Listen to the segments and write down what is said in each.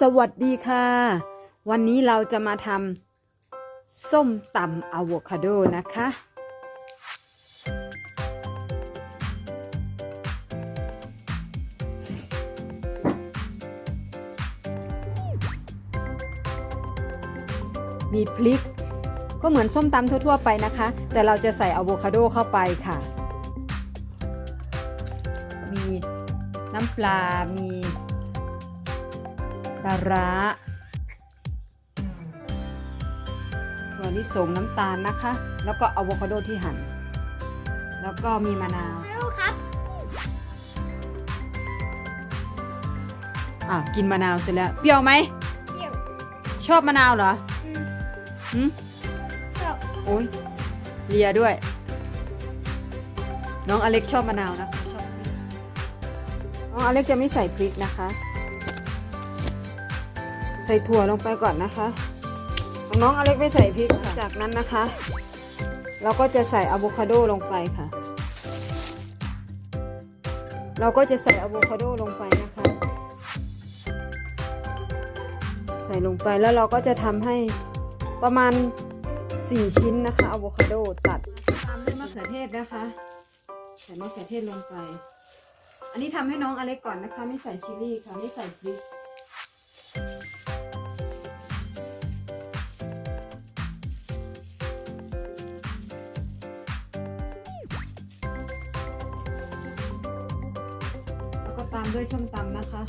สวัสดีค่ะ วันนี้เราจะมาทำส้มตำอะโวคาโดนะคะ มีพริก ก็เหมือนส้มตำทั่ว ๆ ไปนะคะ แต่เราจะใส่อะโวคาโดเข้าไปค่ะ มีน้ำปลา มี ปลาร้าถั่วลิสงน้ำตาลนะคะ แล้วก็อะโวคาโดที่หั่น แล้วก็มีมะนาวฮัลโหลครับ อะ กินมะนาวเสร็จแล้ว เปรี้ยวไหมเดี๋ยว ชอบมะนาวเหรออืมหืมเดี๋ยวโอ้ยเลียด้วย น้องอเล็กชอบมะนาวนะคะชอบพริกน้องอเล็กจะไม่ใส่พริกนะคะ ใส่ถั่วลงไปก่อนนะคะน้องอเล็กไม่ใส่พริกค่ะจากนั้นนะคะ เราก็จะใส่อะโวคาโดลงไปค่ะ เราก็จะใส่อะโวคาโดลงไปนะคะ ใส่ลงไปแล้วเราก็จะทำให้ประมาณ 4 ชิ้นนะคะอะโวคาโดตัดตามด้วยมะเขือเทศนะคะใส่มะเขือเทศลงไป อันนี้ทำให้น้องอเล็กก่อนนะคะ ไม่ใส่ชิลลี่ค่ะไม่ใส่พริก ตามด้วยส้มตำนะคะ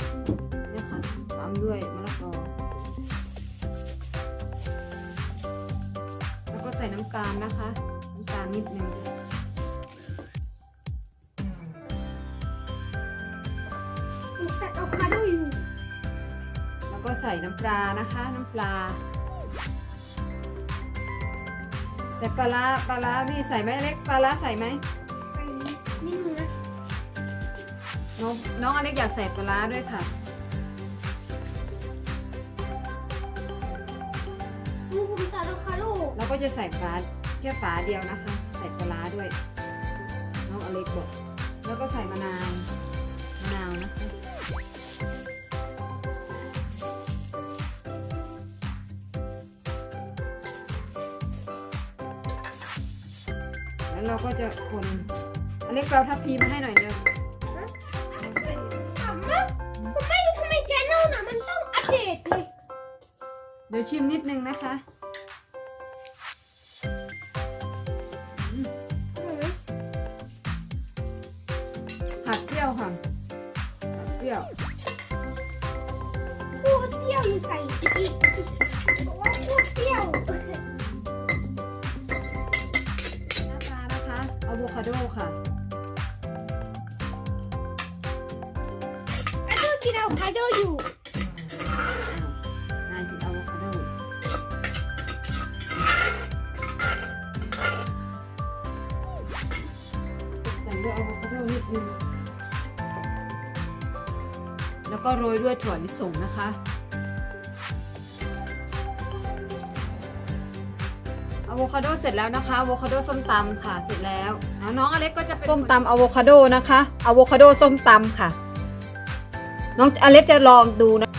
เนี่ยค่ะตามด้วยมะละกอแล้วก็ใส่น้ำตาลนะคะน้ำตาลนิดนึงผมตัดอะโวคาโดอยู่แล้วก็ใส่น้ำปลานะคะ น้ำปลา แต่ปลาร้าปลาร้าพี่ใส่ไหมอเล็กปลาร้าใส่ไหม น้องน้องอเล็กอยากใส่ปลาร้าด้วยค่ะดูผมตัดอะโวคาโดแล้วก็จะใส่ปลาแค่ฝาเดียวนะคะ ใส่ปลาร้าด้วย น้องอเล็กบอก แล้วก็ใส่มะนาวมะนาวนะคะแล้วเราก็จะคนอเล็กเราทับพีมาให้หน่อยเดียว เดตเลย เดี๋ยวชิมนิดนึงนะคะผัดเปรี้ยวค่ะผัดเปรี้ยวพูดเปรี้ยวอยู่ใส่อีกบอกว่าพูดเปรี้ยวหน้าตานะคะอะโวคาโดค่ะแล้วก็กินอะโวคาโดอยู่ แต่งด้วยอะโวคาโดนิดนึงแล้วก็โรยด้วยถั่วลิสงนะคะ อะโวคาโดเสร็จแล้วนะคะ อะโวคาโดส้มตำค่ะ เสร็จแล้วแล้วน้องอเล็กก็จะเป็นส้มตำอะโวคาโดนะคะ อะโวคาโดส้มตำค่ะ น้องอเล็กจะลองดูนะ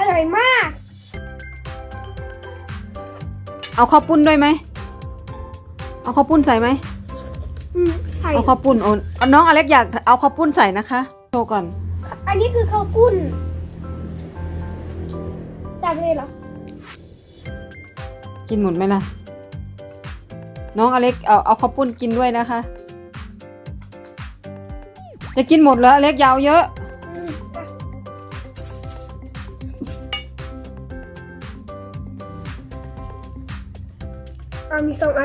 อร่อยมาก เอาข้าวปุ้นด้วยไหม เอาข้าวปุ้นใส่ไหม อืมใส่เอาข้าวปุ้นเอาเอาน้องอเล็กอยากเอาข้าวปุ้นใส่นะคะ โชว์ก่อน อันนี้คือข้าวปุ้นจับเลยเหรอ กินหมดไหมล่ะ น้องอเล็กเอาเอาข้าวปุ้นกินด้วยนะคะ จะกินหมดแล้วอเล็กอยาวเยอะ อะมีสองอั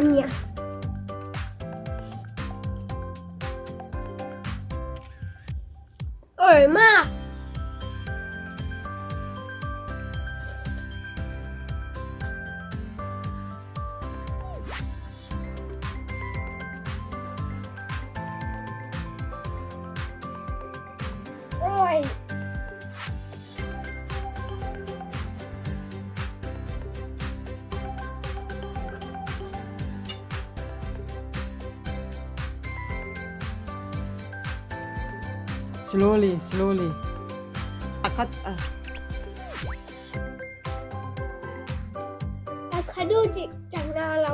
slowly slowly อะเขาอะอะคาดูจิจากนาเรา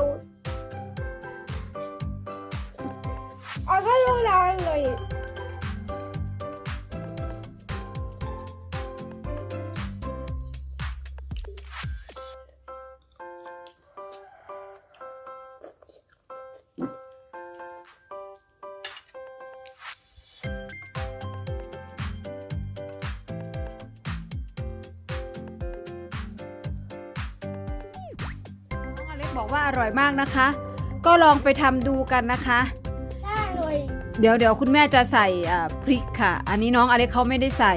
อะคาดูเราเลยน้อง เล็กบอกว่าอร่อยมากนะคะ ก็ลองไปทำดูกันนะคะใช่เลยเดี๋ยวเดี๋ยวคุณแม่จะใส่อ่าพริกค่ะ อันนี้น้องอเล็กเขาไม่ได้ใส่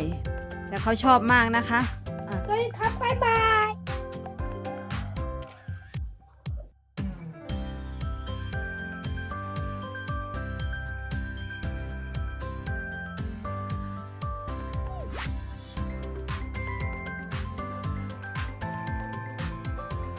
แต่เขาชอบมากนะคะอะสวัสดีครับบ๊ายบ